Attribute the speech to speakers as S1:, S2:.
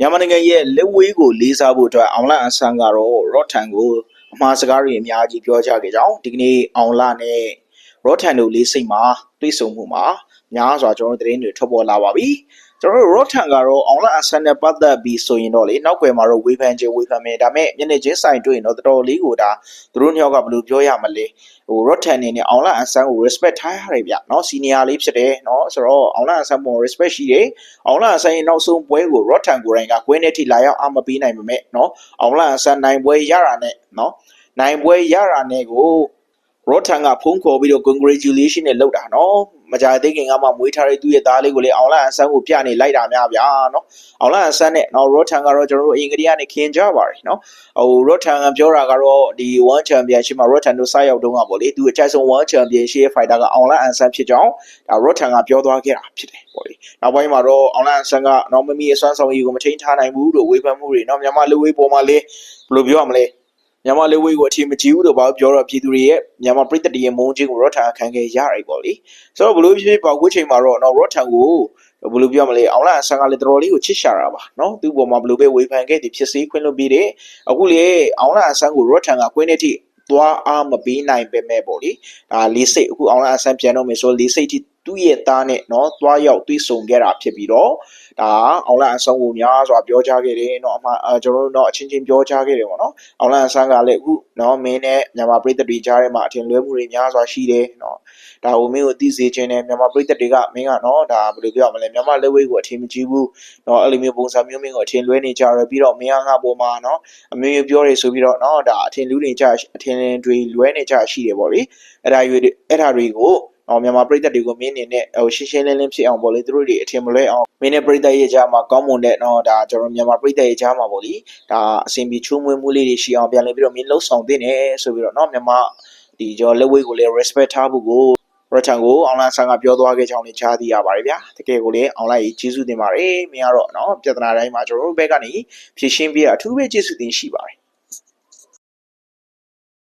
S1: မြန်မာနိုင်ငံရဲ့လက်ဝေးကိုလေးစားဖို့အတွက်အောင်လအန်ဆန်ကတော့ရော့ထန်ကိုအမှားစကားတွေအများကြီးပြောကြခဲ့ကြောင်းဒီကနေ့အောင်လနဲ့ရော့ထန်တို့လေးစိတ်မှာတွေ့ဆုံမှုမှာများစွာကျွန်တော်တို့သတင်းတွေထွက်ပေါ်လာပါပြီ ကျွန်တော်တို့ရော့ထန်ကတော့အောင်လအန်ဆန်နဲ့ပတ်သက်ပြီးဆိုရင်တော့လေနောက်ွယ်မှာတော့ဝေဖန်ခြင်းဝေဖန်မယ်ဒါပေမဲ့မျက်နှာချင်းဆိုင်တွေ့ရင်တော့တော်တော်လေးကိုဒါသူတို့ညောက်ကဘယ်လိုပြောရမလဲဟို rotten အနေနဲ့အောင်လအန်ဆန်ကို respect ထားရတယ်ဗျเนาะ senior လေးဖြစ်တယ်เนาะဆိုတော့အောင်လအန်ဆန်ပေါ် respect ရှိတယ်အောင်လအန်ဆန်ရဲ့နောက်ဆုံးပွဲကို rotten ကိုယ်တိုင်ကကွင်းနဲ့ထိလာရောက်အမပေးနိုင်ပါမဲ့เนาะအောင်လအန်ဆန်နိုင်ပွဲရတာနဲ့เนาะနိုင်ပွဲရတာနဲ့ကို ရော့ထန်ကဖုန်းခေါ်ပြီးတော့ congratulation နဲ့လောက်တာနော်မကြသေးခင်ကမှမွေးထားတဲ့သူ့ရဲ့သားလေးကိုလည်းအောင်လာအဆန်းကိုပြနေလိုက်တာများဗျာနော်အောင်လာအဆန်းနဲ့နော်ရော့ထန်ကတော့ကျွန်တော်တို့အင်္ဂလိပ်ကနေခင်ကြပါတယ်နော်ဟိုရော့ထန်ကပြောတာကတော့ဒီ one championship မှာရော့ထန်တို့စရောက်တုန်းကပေါ့လေသူအကြိုက်ဆုံး one championship fighter ကအောင်လာအဆန်းဖြစ်ကြောင်းဒါရော့ထန်ကပြောသွားခဲ့တာဖြစ်တယ်ပေါ့လေနောက်ပိုင်းမှာတော့အောင်လာအဆန်းကနော်မမီအဆန်းဆောင်ကြီးကိုမထိန်ထားနိုင်ဘူးလို့ဝေဖန်မှုတွေနော်မြန်မာလူဝေးပေါ်မှာလေဘယ်လိုပြောရမလဲ မြန်မာလူဝေးကိုအထင်မကြီးဘူးလို့ဘာပြောတော့ပြည်သူတွေရဲ့မြန်မာပြည်သက်တွေရဲ့မုန်းခြင်းကို Rotan ခံခဲ့ရရတယ်ပေါ့လေဆိုတော့ဘယ်လိုဖြစ်ဖြစ်ပေါ့အခုချိန်မှာတော့နော် Rotan ကိုဘယ်လိုပြောမလဲအောင်လာဆန်ကလည်းတော်တော်လေးကိုချစ်ရှာတာပါเนาะသူ့ပေါ်မှာဘယ်လိုပဲဝေဖန်ခဲ့သည်ဖြစ်စေခွင့်လွှတ်ပြီးတယ်အခုလေအောင်လာဆန်ကို Rotan ကကွင်းနဲ့ထိသွားအားမပေးနိုင်ပေမဲ့ပေါ့လေဒါလေးစိတ်အခုအောင်လာဆန်ပြန်တော့မယ်ဆိုလေးစိတ်ထိ သူ့ရဲ့သားနဲ့เนาะသွားရောက်တွေ့ဆုံခဲ့တာဖြစ်ပြီးတော့ဒါအောင်လာအဆောင်ကိုများစွာပြောကြားခဲ့တယ်เนาะအမှအဲကျွန်တော်တို့เนาะအချင်းချင်းပြောကြားခဲ့တယ်ပေါ့เนาะအောင်လာအဆန်ကလည်းအခုเนาะမင်းနဲ့မြန်မာပြည်သက်တွေကြားထဲမှာအထင်လွဲမှုတွေများစွာရှိတယ်เนาะ ဒါကိုမင်းကိုသိစေခြင်းနဲ့မြန်မာပြည်သက်တွေကမင်းကနော်ဒါဘယ်လိုပြောရမလဲမြန်မာလက်ဝဲကိုအထင်မကြီးဘူးနော်အဲ့လိုမျိုးပုံစံမျိုးမင်းကိုအထင်လွဲနေကြရပြီးတော့မင်းကငါပေါ်မှာနော်အမျိုးမျိုးပြောရဆိုပြီးတော့နော်ဒါအထင်လူနေကြအထင်တွေလွဲနေကြရှိတယ်ပေါ့လေအဲ့ဒါရွေအဲ့ဒါတွေကို အောင်မြန်မာပြည်သက်တွေကိုမင်းနေနဲ့ဟိုရှင်းရှင်းလင်းလင်းဖြစ်အောင်ပေါ့လေသူတို့တွေအထင်မလွဲအောင်မင်းနဲ့ပြည်သက်ရဲ့ကြားမှာကောင်းမွန်တဲ့နော်ဒါကျွန်တော်မြန်မာပြည်သက်ရဲ့ကြားမှာပေါ့လေဒါအစဉ်ပြေချိုးမွေးမှုလေးတွေရှိအောင်ပြန်လည်ပြီးတော့မင်းလှုပ်ဆောင်သင့်တယ်ဆိုပြီးတော့နော်မြန်မာဒီကျွန်တော်လက်ဝဲကိုလည်း respect ထားဖို့ကိုရထန်ကိုအွန်လိုင်းဆန်ကပြောသွားခဲ့ကြောင်းလည်းကြားသိရပါတယ်ဗျာတကယ်ကိုလည်းအွန်လိုင်းကြီးကျေးဇူးတင်ပါတယ်မင်းကတော့နော်ပြဿနာတိုင်းမှာကျွန်တော်တို့ဘက်ကနေဖြည့်ရှင်းပြအထူးပဲကျေးဇူးတင်ရှိပါတယ်